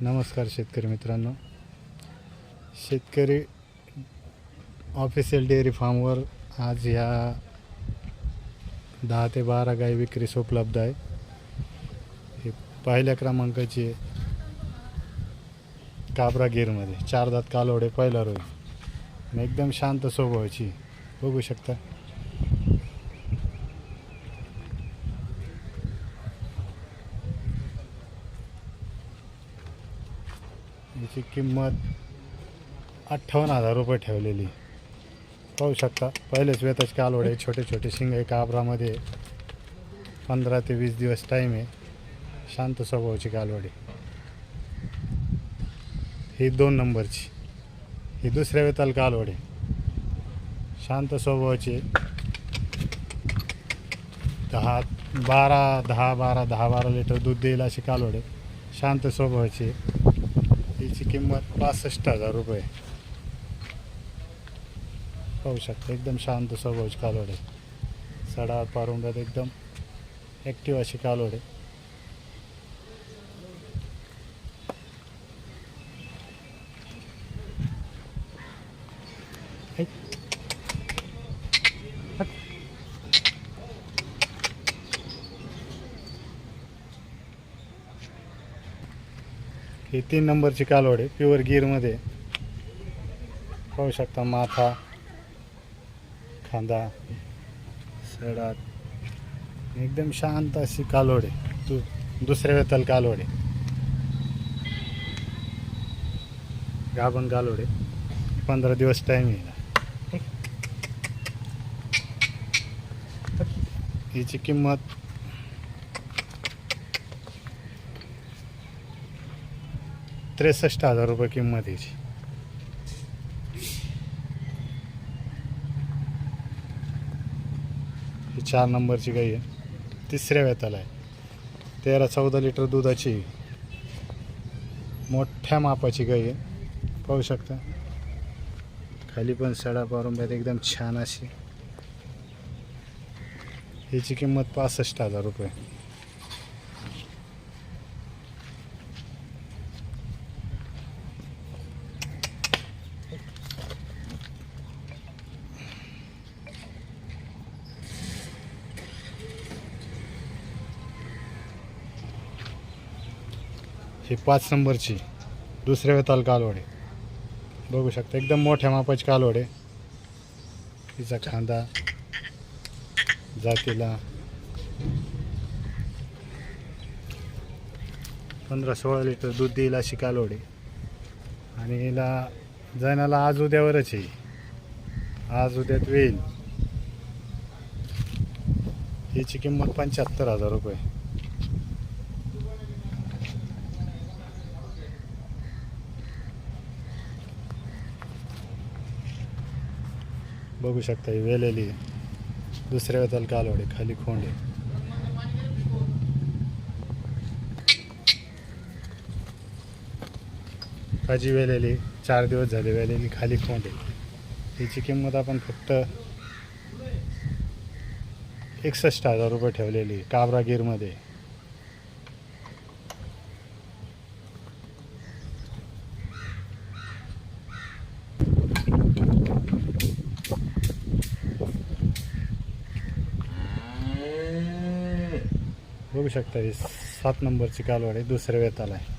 नमस्कार शेतकरी मित्रांनो. शेतकरी ऑफिशियल डेअरी फार्मवर आज ह्या दहा ते बारा गाई विक्रीस उपलब्ध आहे. हे पहिल्या क्रमांकाची काबरा गिरमध्ये चार दात कालोडे पहिला रोज एकदम शांत स्वभावाची. बघू शकता. याची किंमत अठ्ठावन्न हजार रुपये ठेवलेली. पाहू शकता पहिलेच वेताचे कालवडे छोटे छोटे शिंग आहे काबरामध्ये पंधरा ते वीस दिवस टाईम आहे. शांत स्वभावाची कालवडी. ही दोन नंबरची. ही दुसऱ्या वेताल कालवडे. शांत स्वभावाची. दहा बारा दहा बारा दहा बारा लिटर दूध देईल अशी कालवडे. शांत स्वभावाची. आहे. किंमत पासष्ट हजार रुपये पाहू शकता एकदम शांत स्वभावाची कालवड आहे सडा पारुंडात एकदम ॲक्टिव्ह अशी कालवड आहे ही तीन नंबरची कालवड आहे प्युअर गिरमध्ये पाहू शकता माथा खांदा सडात. एकदम शांत अशी कालवड आहे. दु दुसऱ्या वेताल कालवड आहे. गाभण कालवड आहे. पंधरा दिवस टाईम येईल हिची किंमत त्रेसष्ट हजार रुपये किंमत याची. ही चार नंबरची गाई आहे. तिसऱ्या वेताला आहे. तेरा चौदा लिटर दुधाची मोठ्या मापाची गाई आहे. पाहू शकता. खाली पण सडा पारुंब्यात एकदम छान अशी. हिची किंमत पासष्ट हजार रुपये. ही पाच नंबरची. दुसऱ्या वेताल कालवडे. बघू शकता एकदम मोठ्या मापाची कालवडे. तिचा खांदा जातीला. पंधरा सोळा लिटर दूध देईल अशी कालवडे. आणि हिला जणाला आज उद्यावरच आहे. आज उद्यात वेईल हिची किंमत पंच्याहत्तर हजार रुपये. बघू शकता ही वेलेली दुसऱ्या वेताल कालवडे खाली खोंडे. भाजी वेलेली चार दिवस झाले वेलेली खाली खोंडे. हिची किंमत आपण फक्त एकसष्ट हजार रुपये ठेवलेली काबरा गिरमध्ये बघू शकता ही सात नंबरची कालवड आहे दुसऱ्या वेताला आहे.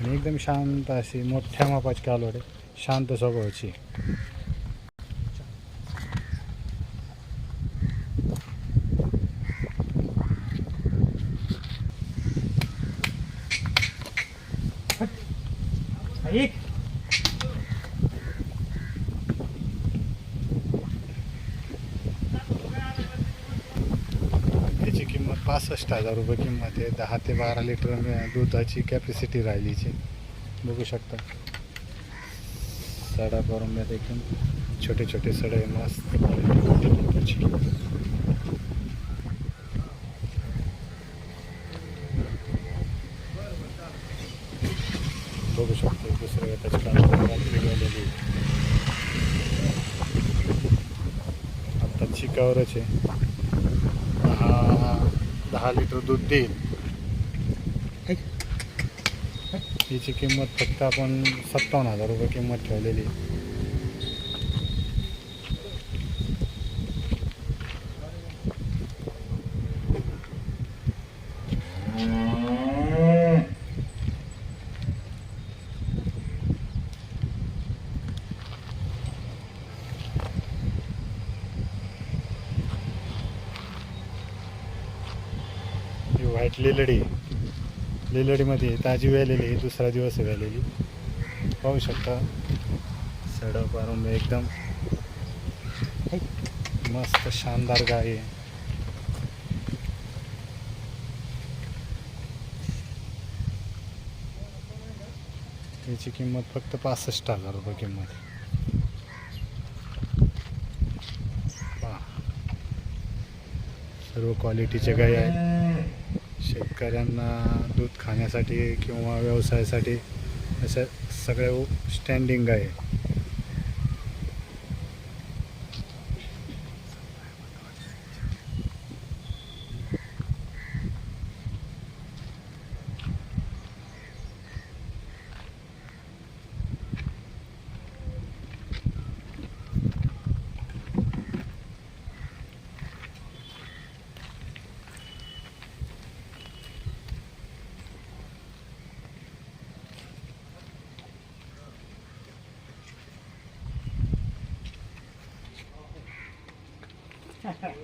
आणि एकदम शांत अशी मोठ्या मापाची कालवड आहे शांत स्वभावाची. एक किंमत पासष्ट हजार रुपये किंमत आहे. दहा ते बारा लिटर दुधाची कॅपॅसिटी राहिलीची बघू शकता. सडा परंब्यात एकदम छोटे छोटे सडे मस्त बघू शकतो दुसऱ्या त्याची कालवडी आता चिकावरच आहे. दहा लिटर दूध देईल. हिची किंमत फक्त आपण सत्तावन्न हजार रुपये किंमत ठेवलेली आहे. ही व्हाईट लिलडी लिलडीमध्ये ताजी व्यालेली आहे दुसरा दिवस आहे व्यालेली. पाहू शकता. सडक पारून एकदम. मस्त शानदार गाय आहे. याची किंमत फक्त पासष्ट हजार रुपये किंमत पहा. सर्व क्वालिटीच्या गाय आहेत. शेतकऱ्यांना दूध खाण्यासाठी किंवा व्यवसायासाठी अशा सगळ्या स्टँडिंग आहे. thank